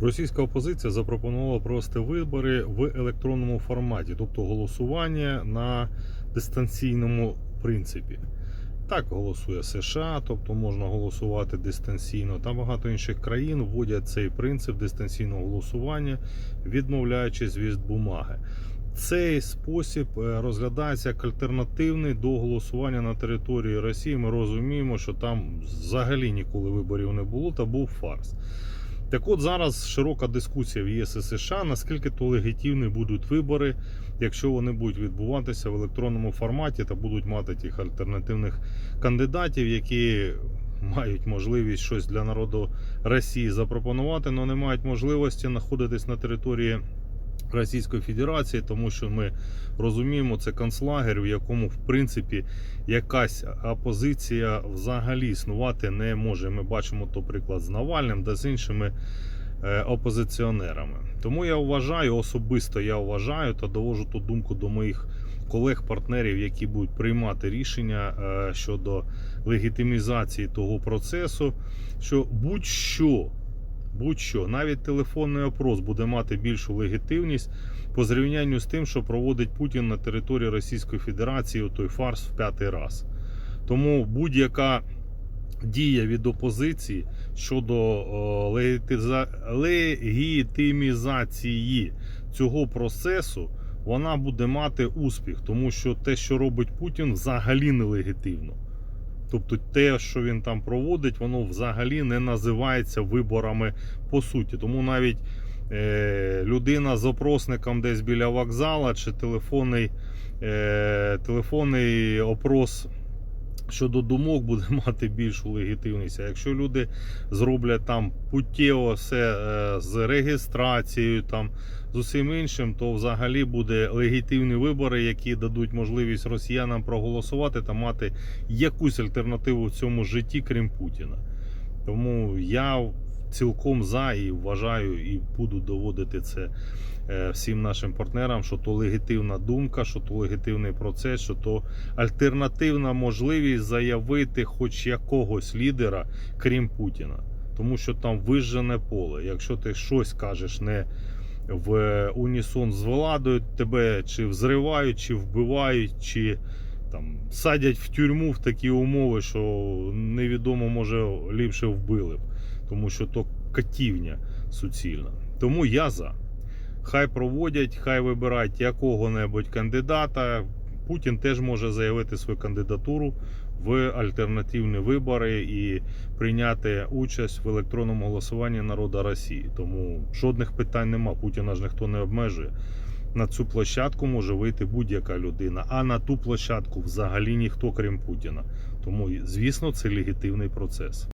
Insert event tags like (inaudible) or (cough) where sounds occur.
Російська опозиція запропонувала провести вибори в електронному форматі, тобто голосування на дистанційному принципі. Так голосує США, тобто можна голосувати дистанційно. Та багато інших країн вводять цей принцип дистанційного голосування, відмовляючись від бумаги. Цей спосіб е, розглядається як альтернативний до голосування на території Росії. Ми розуміємо, що там взагалі ніколи виборів не було та був фарс. Так от зараз широка дискусія в ЄС і США, наскільки то легітимні будуть вибори, якщо вони будуть відбуватися в електронному форматі та будуть мати тих альтернативних кандидатів, які мають можливість щось для народу Росії запропонувати, але не мають можливості знаходитись на території Російської Федерації, тому що ми розуміємо, це концлагер, в якому в принципі якась опозиція взагалі існувати не може. Ми бачимо то приклад з Навальним та з іншими е, опозиціонерами. Тому я вважаю, особисто я вважаю та довожу ту думку до моїх колег-партнерів, які будуть приймати рішення е, щодо легітимізації того процесу, що будь-що. Будь-що, навіть телефонний опрос буде мати більшу легітимність по зрівнянню з тим, що проводить Путін на території Російської Федерації у той фарс в п'ятий раз. Тому будь-яка дія від опозиції щодо легітимізації цього процесу, вона буде мати успіх, тому що те, що робить Путін, взагалі нелегітимно. Тобто те, що він там проводить, воно взагалі не називається виборами по суті. Тому навіть е, людина з опросником десь біля вокзала чи телефонний, е, телефонний опрос щодо думок буде (laughs) мати більшу легітимність. А якщо люди зроблять там путтєво все е, з реєстрацією, там з усім іншим, то взагалі буде легітимні вибори, які дадуть можливість росіянам проголосувати та мати якусь альтернативу в цьому житті, крім Путіна. Тому я цілком за і вважаю, і буду доводити це е, всім нашим партнерам, що то легітимна думка, що то легітимний процес, що то альтернативна можливість заявити хоч якогось лідера, крім Путіна. Тому що там вижжене поле. Якщо ти щось кажеш не в унісон з владою, тебе чи взривають, чи вбивають, чи там садять в тюрму в такі умови, що невідомо, може ліпше вбили б, тому що то катівня суцільна. Тому я за. Хай проводять, хай вибирають якого-небудь кандидата. Путін теж може заявити свою кандидатуру в альтернативні вибори і прийняти участь в електронному голосуванні народу Росії. Тому жодних питань нема. Путіна ж ніхто не обмежує. На цю площадку може вийти будь-яка людина, а на ту площадку взагалі ніхто, крім Путіна. Тому, звісно, це легітимний процес.